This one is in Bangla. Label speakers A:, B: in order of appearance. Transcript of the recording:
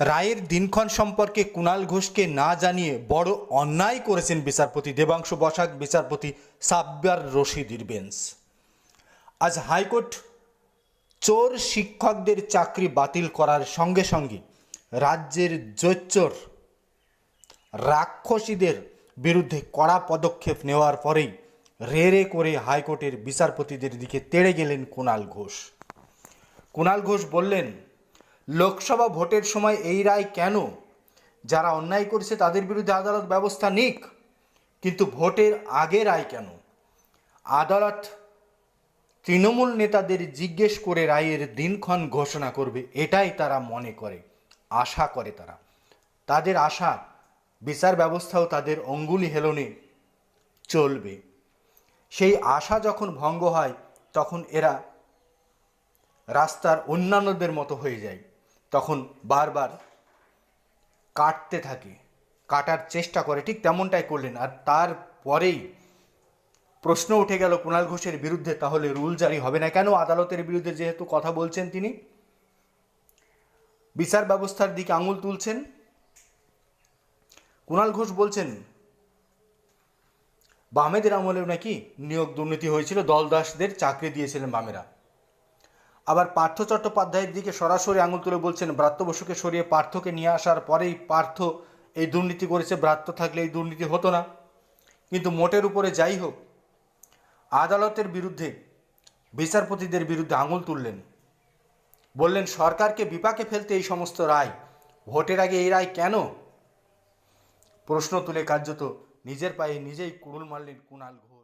A: রায়ের দিনক্ষণ সম্পর্কে কুণাল ঘোষকে না জানিয়ে বড় অন্যায় করেছেন বিচারপতি দেবাংশু বসাক, বিচারপতি সাব্বির রশিদির বেঞ্চ আজ হাইকোর্ট চোর শিক্ষকদের চাকরি বাতিল করার সঙ্গে সঙ্গে রাজ্যের জোচ্চোর রাক্ষসীদের বিরুদ্ধে কড়া পদক্ষেপ নেওয়ার পরেই রে রে করে হাইকোর্টের বিচারপতিদের দিকে তেড়ে গেলেন কুণাল ঘোষ। কুণাল ঘোষ বললেন লোকসভা ভোটের সময় এই রায় কেন? যারা অন্যায় করেছে তাদের বিরুদ্ধে আদালত ব্যবস্থা নিক। কিন্তু ভোটের আগে রায় কেন? আদালত তৃণমূল নেতাদের জিজ্ঞেস করে রায়ের দিনক্ষণ ঘোষণা করবে, এটাই তারা মনে করে, আশা করে তারা। তাদের আশা, বিচার ব্যবস্থাও তাদের অঙ্গুলি হেলনে চলবে। সেই আশা যখন ভঙ্গ হয়, তখন এরা রাস্তার অন্যান্যদের মতো হয়ে যায়। তখন বারবার কাটতে থাকে, কাটার চেষ্টা করে, ঠিক তেমনটাই করলেন। আর তারপরেই প্রশ্ন উঠে গেল কুণাল ঘোষের বিরুদ্ধে, তাহলে রুল জারি হবে না কেন? আদালতের বিরুদ্ধে যেহেতু কথা বলছেন তিনি, বিচার ব্যবস্থার দিকে আঙুল তুলছেন। কুণাল ঘোষ বলছেন, বামেদের আমলেও নাকি নিয়োগ দুর্নীতি হয়েছিল, দলদাসদের চাকরি দিয়েছিলেন বামেরা। আবার পার্থ চট্টোপাধ্যায়ের দিকে সরাসরি আঙুল তুলে বলছেন, ব্রাত্য বসুকে সরিয়ে পার্থকে নিয়ে আসার পরেই পার্থ এই দুর্নীতি করেছে, ব্রাত্য থাকলে এই দুর্নীতি হতো না। কিন্তু মোটের উপরে যাই হোক, আদালতের বিরুদ্ধে বিচারপতিদের বিরুদ্ধে আঙুল তুললেন। বললেন, সরকারকে বিপাকে ফেলতে এই সমস্ত রায়, ভোটের আগে এই রায় কেন? প্রশ্ন তুলে কার্যত নিজের পায়ে নিজেই কুড়ুল মারলেন কুণাল ঘোষ।